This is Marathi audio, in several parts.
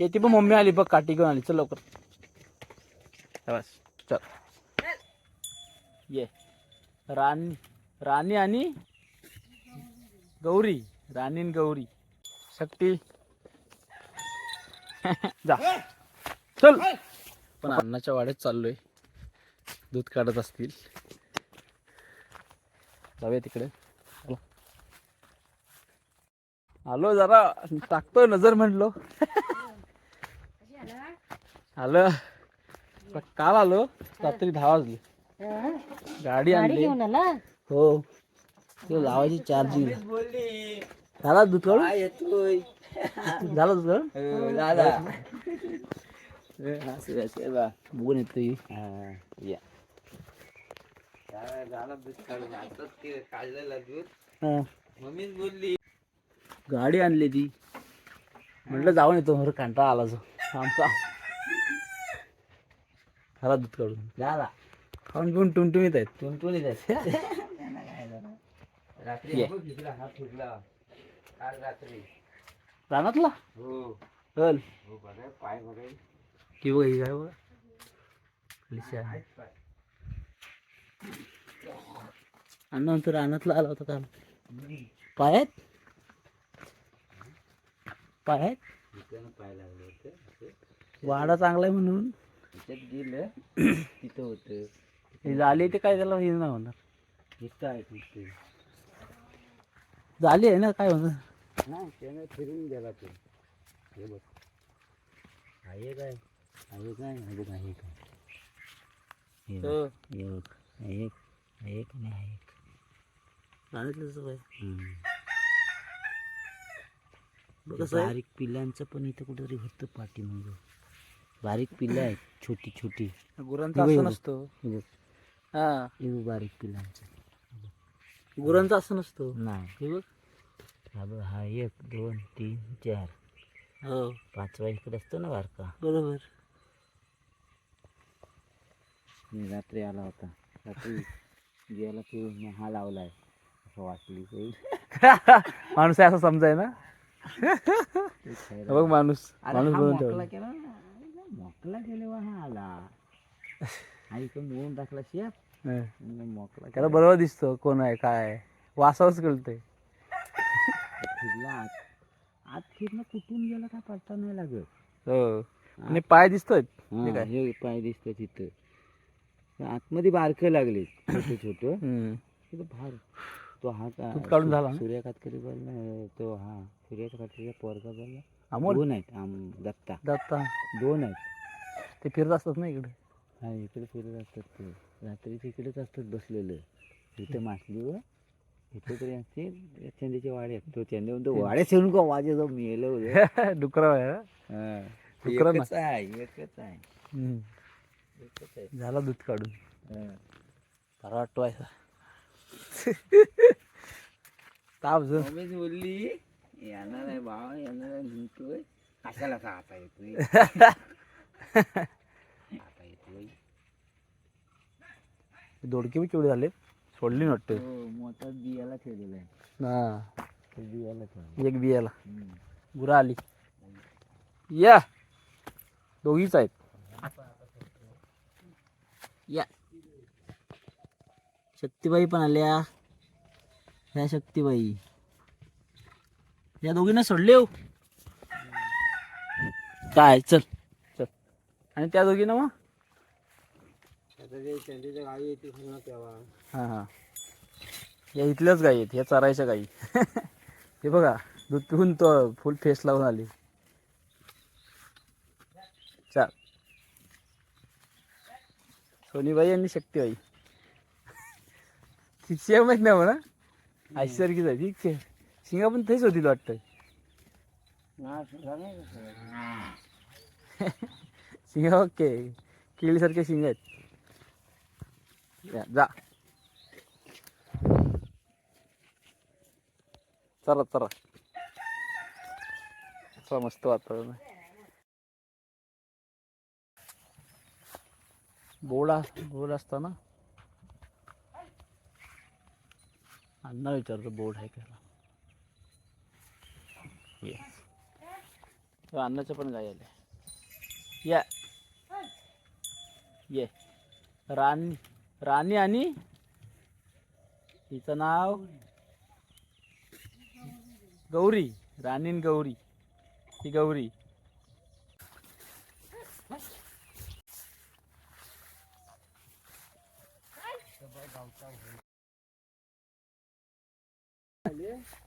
ते ती पण मम्मी आली बघ काठी घेऊन आली. चल लवकर. बस. चल. ये. राणी राणी आणि गौरी. राणी आणि गौरी. शक्ती. जा. चल. पण अन्नाच्या वाड्यात चाललोय. दूध काढत असतील. जाऊया तिकडे. आलो जरा. टाकतोय नजर म्हटलो आलं. पण काल आलो रात्री दहा वाजले. गाडी आणली. घेऊन आला? हो. ते लावायची चार्जिंग झाला दूध काढून? येतोय. झालं दूध काढून? दादा बघून येतोय. या. झाला दूध काढून. आताच ते काढलेलं दूध. हा. मम्मीच बोलली. गाडी आणली ती. म्हटलं जाऊन येतो. कंटाळा आला जो. आमचा झाला दूध काढून झाला खाऊन पिऊन टुमटुमीत आहेत. टुनटुनीत आहे. रात्री ये. बघ इकडं हात फुटला काल रात्री. रानातला? हो. चल. हो बघा पाय की बघ ही काय बघ. लिशा आहे. अण्णा म्हणतो रानातला आला होता काल. पायात पायात इकडनं पाय लागलं होतं. असं. वाडा चांगला आहे म्हणून. त्याच्यात गेलं तिथं होतं. हे झाली ते काय त्याला हे नाही होणार. इथं आहे तिथे झाली आहे ना काय होणार? नाही त्यानं फिरून गेला तो. हे बघ. आहे. काय आहे काय आहे बघ आहे. काय हे बघ, हो. हे बघ. आहे एक आहे एक आणि आहे एक. रानातलं कसं काय? हम्म. कसं आहे बारीक पिल्लांचं पण इथं कुठेतरी होतं पाठीमागं बारीक पिल्लं आहेत छोटी छोटी. गुरांचा असं. नसतो. हे बघ हा. हे बघ बारीक पिल्लांचं गुरांचा असं नसतो. नाही. हे बघ. हा बघ हा एक दोन तीन चार. हो. पाचवा इकडे असतो ना बारका बरोबर. मी रात्री आला होता. रात्री गेला फिरून मग हा लावलाय. असं वाटली काही माणूस आहे असं समजाय ना. बघ माणूस. माणूस मोकला ठेवला केला मोकला केल्यावर हा आला हा इकडून मोडून टाकला शेप. हं. मग मोकला त्याला बरोबर दिसतो कोण आहे काय आहे. वासावच कळतंय. फिरला आत आत फिरणं कुठून गेला काय पडता नाही लागत. हो. आणि पाय दिसतोय हा, काय? हे पाय दिसतं तिथं. आतमध्ये बारकं लागले छोटे छोटे हम्म. तिथं भार. तो हा का दूध काढून झाला ना? सूर्या कातकरी बोलला तो हा सूर्या कातकरीचा पोरगा बोलला अमोल? दोन आहेत आम दत्ता. दत्ता. दोन आहेत. ते फिरत असतात ना इकडे. हा इकडे फिरत असतात ते. रात्री तिकडेच असतात बसलेलं. इथं मासलीवर इथे तरी असते चंदीचे वाडे आहेत तो चंदी म्हणतो वाडे सोडून का वाजे जाऊ? मेलं होतं. डुकरा आहे ना? हा. डुकरं एकच आहे एकच आहे. एकच आहे. झाला दूध काढून. हा. बरा वाटवायचा. ताप जो. मम्मीच बोलली येणार आहे भाव येणार आहे. म्हणतोय कशाला का आता येतोय आता येतोय दोडके बी केवढे झाले सोडली वाटतं. हो मोठा बियाला ठेवलेला आहे. हा. बियाला एक बियाला. गुरा आली. या. दोघीच आहेत. या. शक्तीबाई पण आल्या. ह्या शक्तीबाई. या दोघींना सोडले हो. काय चल. चल. आणि त्या दोघींना मग? येते ना तेव्हा. हां हां. या इथल्याच गाई आहेत ह्या चरायच्या गाई. हे बघा दूध पिऊन तो फुल फेस लावून आली. चाल. सोनीबाई आणि शक्तीबाई ती सेम आहेत ना म्हणा. आश्चर्यकीच आहे ती शिंगा पण तेच होती वाटतं शिंगा ओके. केळीसारखे शिंग आहेत. या, जा. चला चला. चला मस्त वातावरण आहे. बोड बोर्ड असताना. अण्णा विचारतो बोर्ड आहे का? येस अन्नाच्या पण गाय आल्या. या. ये. रान राणी आणि हिचं नाव गौरी राणी गौरी. ही गौरी.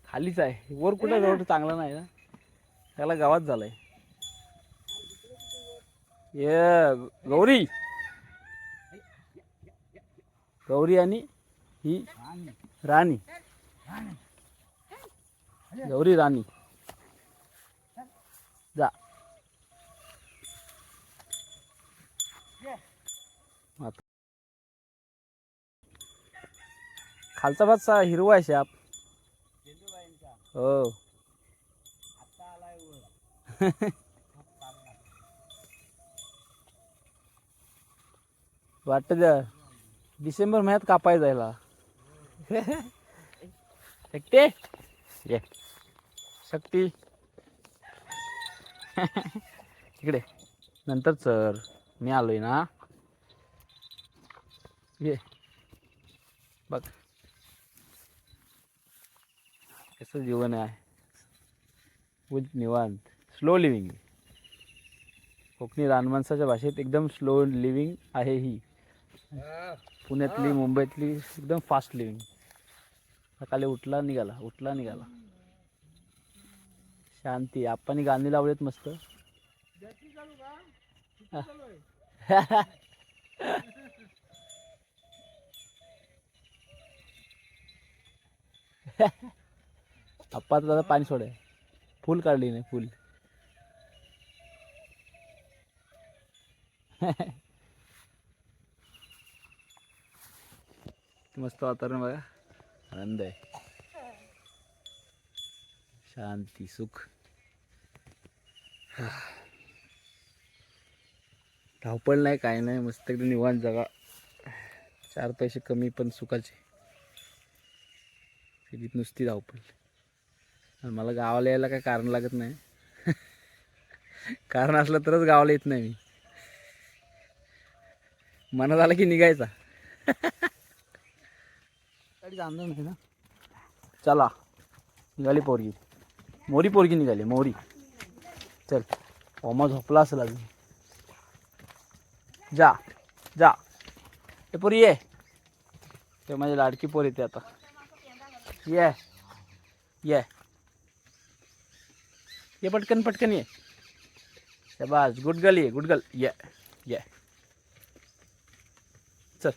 खालीच आहे. वर कुठं रोड चांगला नाही ना. त्याला गावात झालाय. ये गौरी. गौरी आणि ही राणी. गौरी राणी. जा. खालचा भात सा हिरवा आहे शाप. हो. वाटत द्या डिसेंबर महिन्यात कापाय जायला शकते? ये. शक्ती. इकडे. नंतर सर मी आलोय ना. ये. बघ. कसं जीवन आहे. विथ निवांत. स्लो लिव्हिंग कोकणी रानमाणसाच्या भाषेत एकदम स्लो लिव्हिंग आहे ही. पुण्यातली मुंबईतली एकदम फास्ट लिव्हिंग सकाळी उठला निघाला उठला निघाला. शांती. आपण गाणी लावलेत मस्त. आप्पा दादा पाणी सोडाय फुल काढली नाही फुल. मस्त वातावरण बघा. आनंद आहे. शांती सुख. धावपळ नाही काय नाही. मस्त एकदम निवांत जगा. चार पैसे कमी पण सुखाचे. सिटीत नुसती धावपळ. मला गावाला यायला काय कारण लागत नाही. कारण असलं तरच गावाला येत नाही मी. मनात आला की निघायचा. गाडी जाणार नाही ना. चला निघाली पोरगी. मोरी पोरगी निघाली मोरी. चल ओमा झोपला असेल अजून. जा जा. ए पोरी ये. ते माझी लाडकी पोर येते आता. ये ये. ये पटकन पटकन ये. बस गुड गर्ल ये गुड गर्ल ये ये. चल.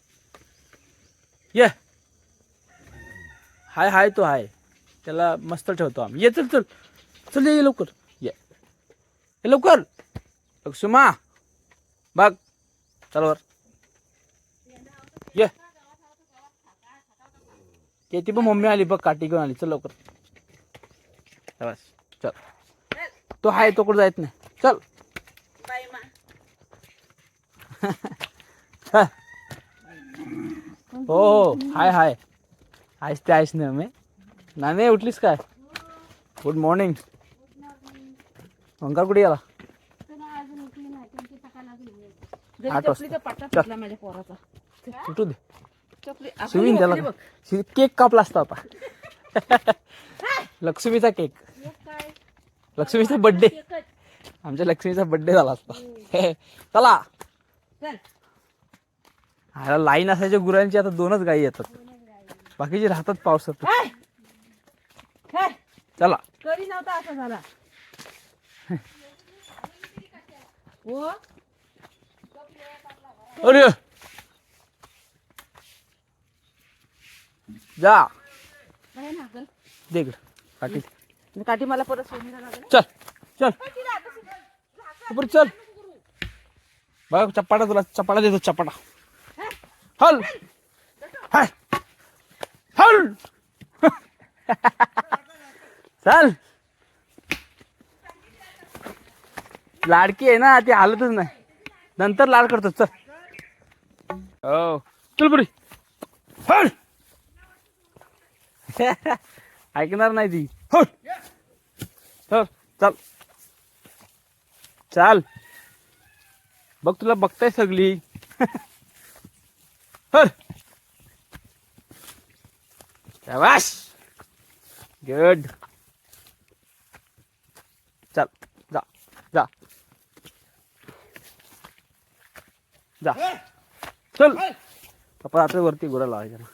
ये. हाय हाय तो हाय. त्याला मस्त ठेवतो आम्ही. ये चल चल. चल ये लवकर. ये. लवकर. सुमा. बघ. चल वर. ये. ते ती पण मम्मी आली बघ काठी घेऊन आली. चल लवकर. चल तो हाय तो कुठं जायत नाही. चल. हो हो. हाय हाय. आहेस ते आहेस ना मी नाने उठलीस काय? गुड मॉर्निंग ओंकार कुठे गेला? आठ वाजता. उठू दे. त्याला. केक कापला असता आता लक्ष्मीचा केक. लक्ष्मीचा बर्थडे आमच्या लक्ष्मीचा बर्थडे झाला असता. चला. लाईन असायच्या गुरांची आता दोनच गायी येतात. बाकीचे राहतात पावसात. चला. करी नव्हता असा झाला. अरे. जा. बाहेर ना गं. दे इकडं. काठी काठी मला परत सोडून चल चल. ऊपर चल. बघ चपाटा तुला चपाटा देतो चपाटा. हल. हाय हल. चल. लाडकी आहे ना ती हालतच नाही. नंतर लाड करतो चल. हो. चल बरी हल. ऐकणार नाही ती. हल. चल चल. चाल. बघ तुला बघताय सगळी. हर शाबाश गुड चल जा जा. जा. चल. पप्पा आता वरती गुरा लावायच्या ना.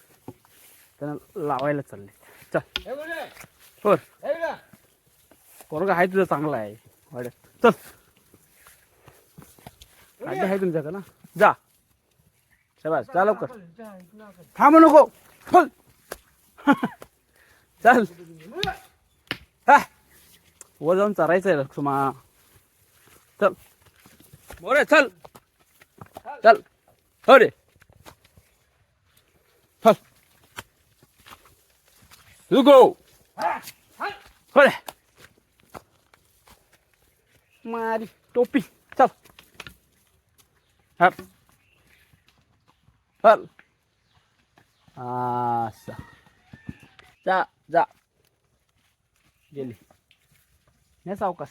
त्यांना लावायला चालले. चल. हो पोरगा आहे तुझं चांगला आहे. वाड्यात चल. गाडी आहे तुमच्याकडे ना? जा. शाबास. जा लवकर. थांब नको. चल. चल हा वर जाऊन चरायचं आहे लक्ष्मा चल मोरे चल चल हो रे चल तू गो हो रे मारी टोपी चल हप चल असं जा जा. गेली. नाही सावकाश.